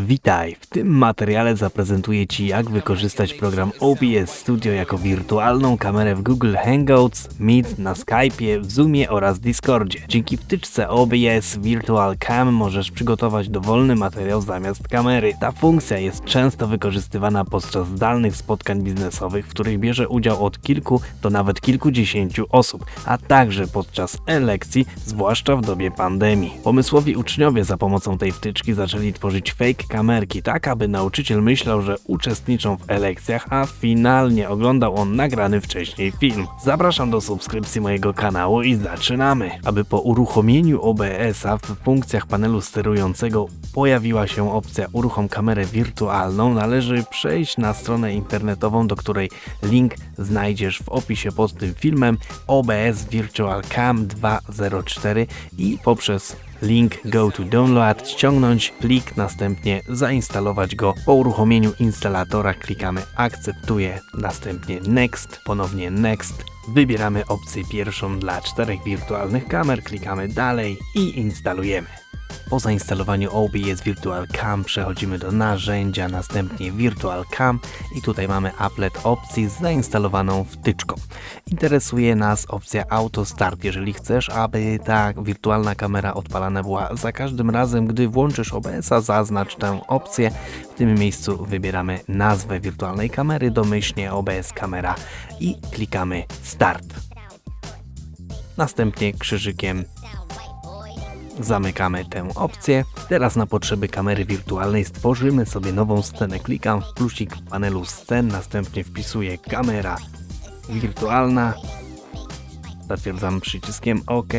Witaj! W tym materiale zaprezentuję Ci jak wykorzystać program OBS Studio jako wirtualną kamerę w Google Hangouts, Meet, na Skype'ie, w Zoomie oraz Discordzie. Dzięki wtyczce OBS Virtual Cam możesz przygotować dowolny materiał zamiast kamery. Ta funkcja jest często wykorzystywana podczas zdalnych spotkań biznesowych, w których bierze udział od kilku do nawet kilkudziesięciu osób, a także podczas e-lekcji, zwłaszcza w dobie pandemii. Pomysłowi uczniowie za pomocą tej wtyczki zaczęli tworzyć fake kamerki, tak aby nauczyciel myślał, że uczestniczą w e-lekcjach, a finalnie oglądał on nagrany wcześniej film. Zapraszam do subskrypcji mojego kanału i zaczynamy. Aby po uruchomieniu OBS-a w funkcjach panelu sterującego pojawiła się opcja uruchom kamerę wirtualną, należy przejść na stronę internetową, do której link znajdziesz w opisie pod tym filmem OBS Virtual Cam 204 i poprzez link Go to Download, ściągnąć plik, następnie zainstalować go. Po uruchomieniu instalatora klikamy Akceptuję, następnie Next, ponownie Next. Wybieramy opcję pierwszą dla czterech wirtualnych kamer, klikamy Dalej i instalujemy. Po zainstalowaniu OBS Virtual Cam przechodzimy do narzędzia, następnie Virtual Cam i tutaj mamy applet opcji z zainstalowaną wtyczką. Interesuje nas opcja Auto Start, jeżeli chcesz, aby ta wirtualna kamera odpalana była za każdym razem, gdy włączysz OBS-a, zaznacz tę opcję. W tym miejscu wybieramy nazwę wirtualnej kamery, domyślnie OBS kamera i klikamy Start. Następnie krzyżykiem Zamykamy tę opcję. Teraz na potrzeby kamery wirtualnej stworzymy sobie nową scenę. Klikam w plusik w panelu scen, następnie wpisuję kamera wirtualna. Zatwierdzam przyciskiem OK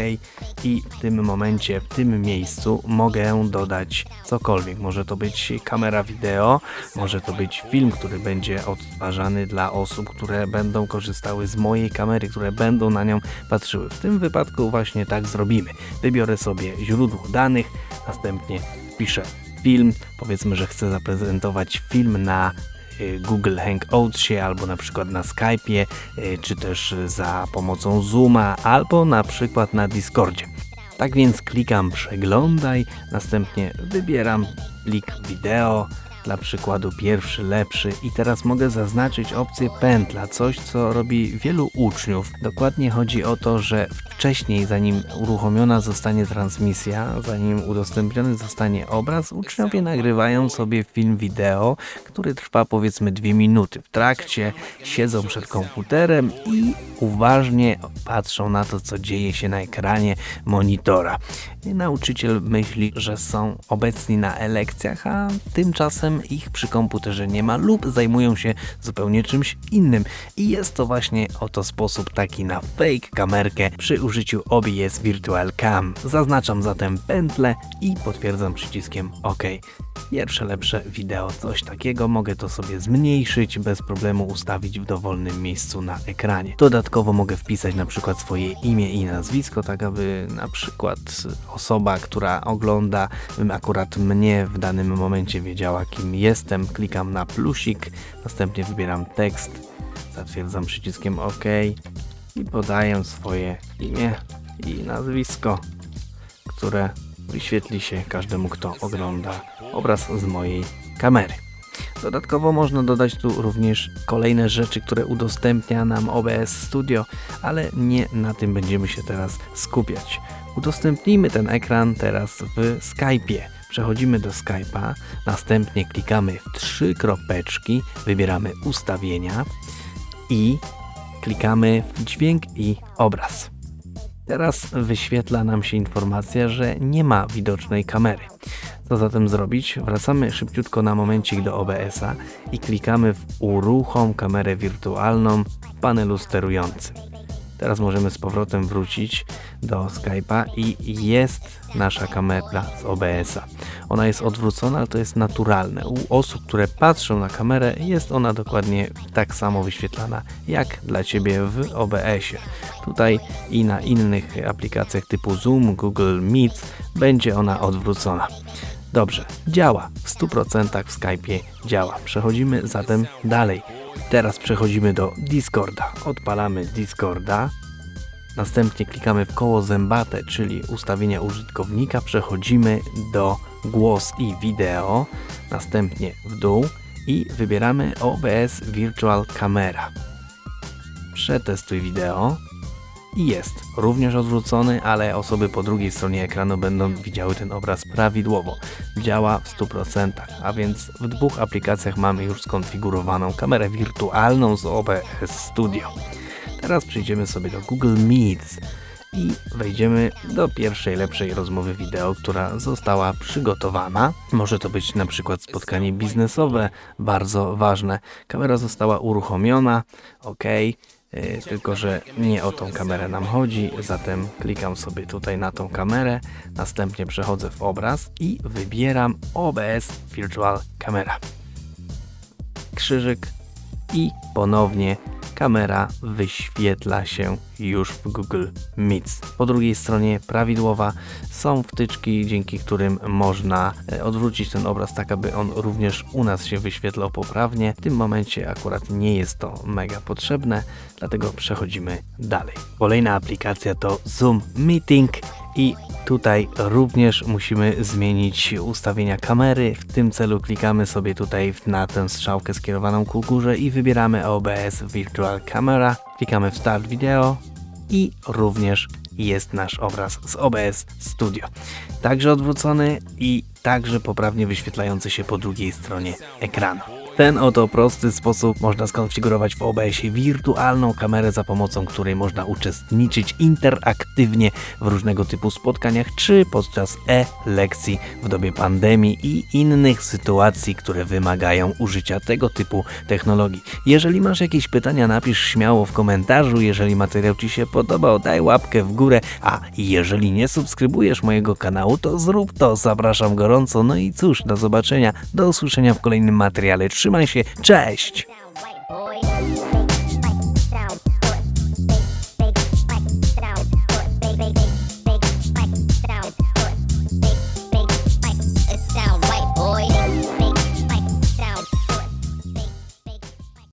i w tym momencie, w tym miejscu mogę dodać cokolwiek. Może to być kamera wideo, może to być film, który będzie odtwarzany dla osób, które będą korzystały z mojej kamery, które będą na nią patrzyły. W tym wypadku właśnie tak zrobimy. Wybiorę sobie źródło danych, następnie wpiszę film. Powiedzmy, że chcę zaprezentować film na Google Hangoutsie albo na przykład na Skype'ie, y, czy też za pomocą Zooma, albo na przykład na Discordzie. Tak więc klikam przeglądaj, następnie wybieram plik wideo, dla przykładu pierwszy, lepszy i teraz mogę zaznaczyć opcję pętla, coś co robi wielu uczniów. Dokładnie chodzi o to, że wcześniej zanim uruchomiona zostanie transmisja, zanim udostępniony zostanie obraz, uczniowie nagrywają sobie film wideo, który trwa powiedzmy dwie minuty. W trakcie siedzą przed komputerem i uważnie patrzą na to, co dzieje się na ekranie monitora. I nauczyciel myśli, że są obecni na e-lekcjach, a tymczasem ich przy komputerze nie ma lub zajmują się zupełnie czymś innym. I jest to właśnie oto sposób taki na fake kamerkę przy użyciu OBS Virtual Cam. Zaznaczam zatem pętlę i potwierdzam przyciskiem OK. Pierwsze lepsze wideo, coś takiego, mogę to sobie zmniejszyć, bez problemu ustawić w dowolnym miejscu na ekranie. Dodatkowo mogę wpisać na przykład swoje imię i nazwisko, tak aby na przykład osoba, która ogląda akurat mnie w danym momencie wiedziała kim jestem. Klikam na plusik, następnie wybieram tekst, zatwierdzam przyciskiem OK i podaję swoje imię i nazwisko, które wyświetli się każdemu, kto ogląda obraz z mojej kamery. Dodatkowo można dodać tu również kolejne rzeczy, które udostępnia nam OBS Studio, ale nie na tym będziemy się teraz skupiać. Udostępnijmy ten ekran teraz w Skype'ie. Przechodzimy do Skype'a, następnie klikamy w trzy kropeczki, wybieramy ustawienia i klikamy w dźwięk i obraz. Teraz wyświetla nam się informacja, że nie ma widocznej kamery. Co zatem zrobić? Wracamy szybciutko na momencik do OBS-a i klikamy w uruchom kamerę wirtualną w panelu sterującym. Teraz możemy z powrotem wrócić do Skype'a i jest nasza kamera z OBS-a. Ona jest odwrócona, ale to jest naturalne. U osób, które patrzą na kamerę, jest ona dokładnie tak samo wyświetlana jak dla Ciebie w OBS-ie. Tutaj i na innych aplikacjach typu Zoom, Google Meet będzie ona odwrócona. Dobrze, działa. W 100% w Skype'ie działa. Przechodzimy zatem dalej. Teraz przechodzimy do Discorda. Odpalamy Discorda. Następnie klikamy w koło zębate, czyli ustawienia użytkownika. Przechodzimy do głos i wideo, następnie w dół i wybieramy OBS Virtual Camera. Przetestuj wideo i jest również odwrócony, ale osoby po drugiej stronie ekranu będą widziały ten obraz prawidłowo. Działa w 100%, a więc w dwóch aplikacjach mamy już skonfigurowaną kamerę wirtualną z OBS Studio. Teraz przejdziemy sobie do Google Meet i wejdziemy do pierwszej lepszej rozmowy wideo, która została przygotowana. Może to być na przykład spotkanie biznesowe, bardzo ważne. Kamera została uruchomiona, ok. Yy, tylko, że nie o tą kamerę nam chodzi, zatem klikam sobie tutaj na tą kamerę, następnie przechodzę w obraz i wybieram OBS Virtual Camera. Krzyżyk i ponownie kamera wyświetla się już w Google Meet. Po drugiej stronie prawidłowa są wtyczki, dzięki którym można e, odwrócić ten obraz tak, aby on również u nas się wyświetlał poprawnie. W tym momencie akurat nie jest to mega potrzebne, dlatego przechodzimy dalej. Kolejna aplikacja to Zoom Meeting i tutaj również musimy zmienić ustawienia kamery. W tym celu klikamy sobie tutaj na tę strzałkę skierowaną ku górze i wybieramy OBS Virtual Camera. Klikamy w Start Video i również jest nasz obraz z OBS Studio. Także odwrócony i także poprawnie wyświetlający się po drugiej stronie ekranu. Ten oto prosty sposób można skonfigurować w OBS-ie wirtualną kamerę, za pomocą której można uczestniczyć interaktywnie w różnego typu spotkaniach, czy podczas e-lekcji w dobie pandemii i innych sytuacji, które wymagają użycia tego typu technologii. Jeżeli masz jakieś pytania, napisz śmiało w komentarzu. Jeżeli materiał Ci się podobał, daj łapkę w górę, a jeżeli nie subskrybujesz mojego kanału, to zrób to. Zapraszam gorąco. No i cóż, do zobaczenia, do usłyszenia w kolejnym materiale. Trzymaj się, cześć!